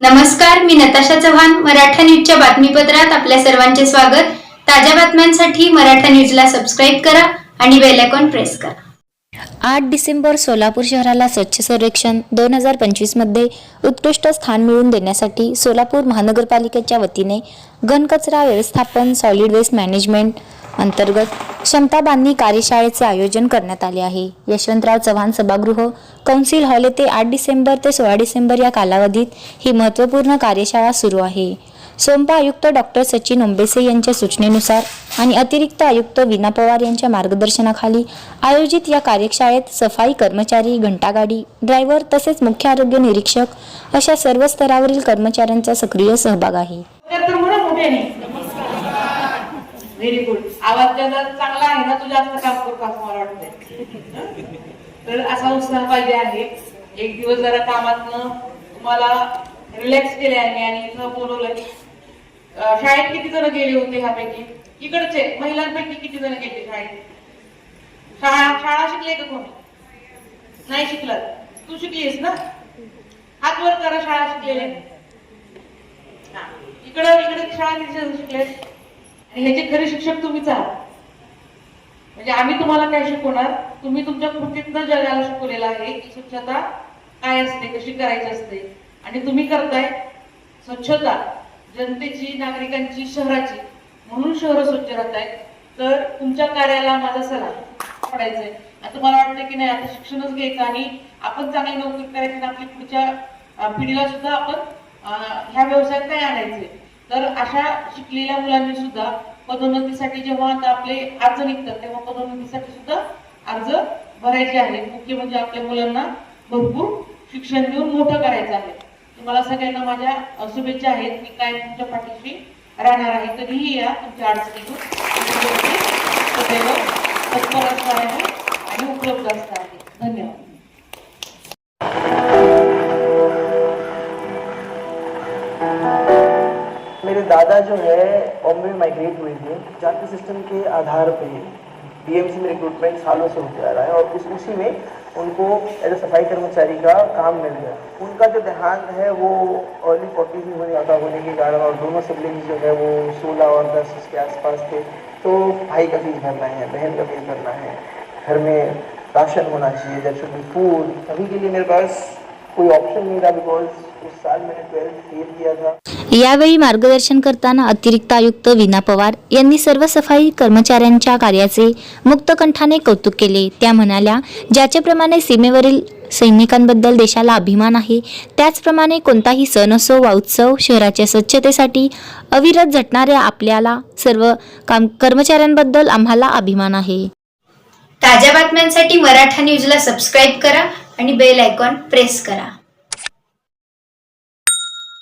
नमस्कार मी नताशा चव्हाण मराठा न्यूजच्या बातमीपत्रात आपल्या सर्वांचे स्वागत. ताज्या बातम्यांसाठी मराठा न्यूजला सबस्क्राईब करा आणि बेल आयकॉन प्रेस करा. आठ डिसेंबर सोलापूर शहराला स्वच्छ सर्वेक्षण दोन हजार पंचवीसमध्ये उत्कृष्ट स्थान मिळवून देण्यासाठी सोलापूर महानगरपालिकेच्या वतीने घनकचरा व्यवस्थापन सॉलिड वेस्ट मॅनेजमेंट अंतर्गत क्षमता बांधणी कार्यशाळेचे आयोजन करण्यात आले आहे. यशवंतराव चव्हाण सभागृह कौन्सिल हॉल येथे आठ डिसेंबर ते सोळा डिसेंबर या कालावधीत ही महत्त्वपूर्ण कार्यशाळा सुरू आहे. सोमपा आयुक्त डॉक्टर सचिन ओंबेसे यांच्या सूचनेनुसार आणि अतिरिक्त आयुक्त विना पवार यांच्या मार्गदर्शनाखाली आयोजित या कार्यशाळेत सफाई कर्मचारी घंटागाडी ड्रायव्हर तसेच मुख्य आरोग्य निरीक्षक अशा सर्व स्तरावरील कर्मचाऱ्यांचा सक्रिय सहभाग आहे. व्हेरी गुड आवाज त्याचा चांगला आहे ना तू जास्त काम करतो असं मला वाटतंय. तर असा उत्साह पाहिजे आहे. एक दिवस जरा कामातनं तुम्हाला रिलॅक्स केले आहे आणि इथं बोलवलंय. शाळेत किती जण गेले होते ह्यापैकी? इकडचे महिलांपैकी किती जण गेले शाळेत? शाळा शाळा शिकले का कोणी? नाही शिकलात तू शिकलीस ना? हात वर करा शाळा शिकलेले इकडं इकडे शाळा किती जण ह्याचे खरे शिक्षक तुम्हीच आहात. म्हणजे आम्ही तुम्हाला काय शिकवणार? तुम्ही तुमच्या कृतीतनं जगाला शिकवलेलं आहे की स्वच्छता काय असते कशी करायची असते? आणि तुम्ही करताय स्वच्छता जनतेची नागरिकांची शहराची. म्हणून शहर स्वच्छ राहत आहेत तर तुमच्या कार्याला माझा सरा पडायचंय. आता तुम्हाला वाटतं की नाही आता शिक्षणच घ्यायचं आणि आपण चांगली नोकरी करायची आपल्या आपली पुढच्या पिढीला सुद्धा आपण ह्या व्यवसायात काय आणायचे तर अशा शिकलेल्या मुलांनी सुद्धा पदोन्नतीसाठी जेव्हा आता आपले अर्ज निघतात तेव्हा पदोन्नतीसाठी सुद्धा अर्ज भरायचे आहेत. मुख्य म्हणजे आपल्या मुलांना भरपूर शिक्षण देऊन मोठं करायचं आहे. तुम्हाला सगळ्यांना माझ्या शुभेच्छा आहेत मी काय तुमच्या पाठीशी राहणार आहे. कधीही या तुमच्या अडचणीतून तत्पर असणार आहे आणि उपलब्ध असणार आहे. धन्यवाद. मेरे दादा जो है बॉम्बे में माइग्रेट हुए थे, जाति सिस्टम के आधार पे डीएमसी में रिक्रूटमेंट सालों से होते आ रहा है और उस उसी में उनको एज ए सफ़ाई कर्मचारी का काम मिल गया। उनका जो देहांत है, वो अर्ली फोर्टीज में हो जाता होने के कारण और दोनों सिबलिंग्स जो है, वो सोलह और दस इसके आसपास थे। तो भाई का फ़ीस भरना है, बहन का फ़ीस भरना है। घर में राशन होना चाहिए देर शुड बी फ़ूड अभी के लिए मेरे पास कोई ऑप्शन नहीं था बिकॉज़ उस साल मैंने ट्वेल्थ फेल किया था। यावेळी मार्गदर्शन करताना अतिरिक्त आयुक्त विना पवार यांनी सर्व सफाई कर्मचाऱ्यांच्या कार्याचे मुक्तकंठाने कौतुक केले. त्या म्हणाल्या ज्याच्याप्रमाणे सीमेवरील सैनिकांबद्दल देशाला अभिमान आहे त्याचप्रमाणे कोणताही सण असो वा उत्सव शहराच्या स्वच्छतेसाठी अविरत झटणाऱ्या आपल्याला सर्व काम कर्मचाऱ्यांबद्दल आम्हाला अभिमान आहे. ताज्या बातम्यांसाठी मराठा न्यूजला सबस्क्राईब करा आणि बेल आयकॉन प्रेस करा.